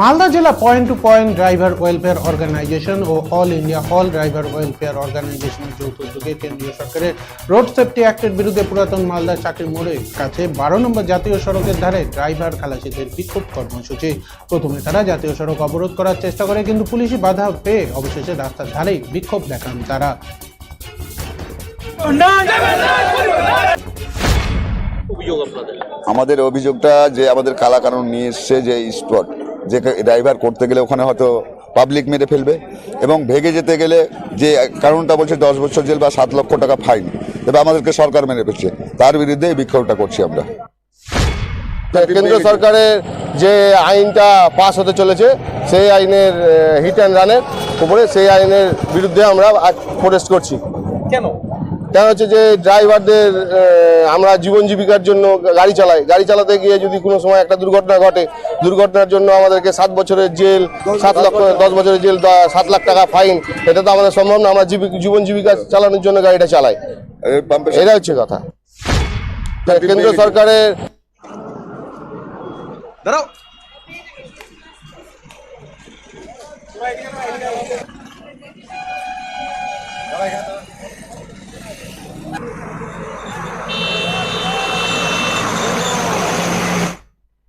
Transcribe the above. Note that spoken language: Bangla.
মালদা জেলা point to point driver welfare organisation O all India all driver welfare অর্গানাইজেশনের যৌথ উদ্যোগে কেন্দ্রীয় সরকারের রোড সেফটি অ্যাক্টের বিরুদ্ধে পুরাতন মালদা চাকরির মোড়ের কাছে বারো নম্বর জাতীয় সড়কের ধারে ড্রাইভার খালাসিদের বিক্ষোভ কর্মসূচি। প্রথমে তারা জাতীয় সড়ক অবরোধ করার চেষ্টা করে, কিন্তু পুলিশি বাধা পেয়ে অবশেষে রাস্তার ধারেই বিক্ষোভ দেখান তারা। আমাদের অভিযোগটা যে আমাদের কালা কানুন নিয়ে এসছে যে স্পট যে ড্রাইভার করতে গেলে ওখানে হয়তো পাবলিক মেরে ফেলবে এবং ভেগে যেতে গেলে যে কারণটা বলছে দশ বছর জেল বা সাত লক্ষ টাকা ফাইন তবে আমাদেরকে সরকার মেরে ফেলছে। তার বিরুদ্ধে এই বিক্ষোভটা করছি আমরা। কেন্দ্র সরকারের যে আইনটা পাস হতে চলেছে সেই আইনের হিট অ্যান্ড রানের উপরে সেই আইনের বিরুদ্ধে আমরা প্রোটেস্ট করছি। কেন? কেন হচ্ছে যে ড্রাইভারদের আমরা জীবন জীবিকার জন্য গাড়ি চালাই। গাড়ি চালাতে গিয়ে যদি কোনো সময় একটা দুর্ঘটনা ঘটে দুর্ঘটনার জন্য আমাদেরকে সাত বছরের জেল সাত লক্ষ দশ বছরের জেল সাত লাখ টাকা ফাইন এটা তো আমাদের সম্ভব না আমরা জীবিক- জীবন জীবিকা চালানোর জন্য গাড়িটা চালাই। এটা হচ্ছে কথা। কেন্দ্র সরকারের দাঁড়াও।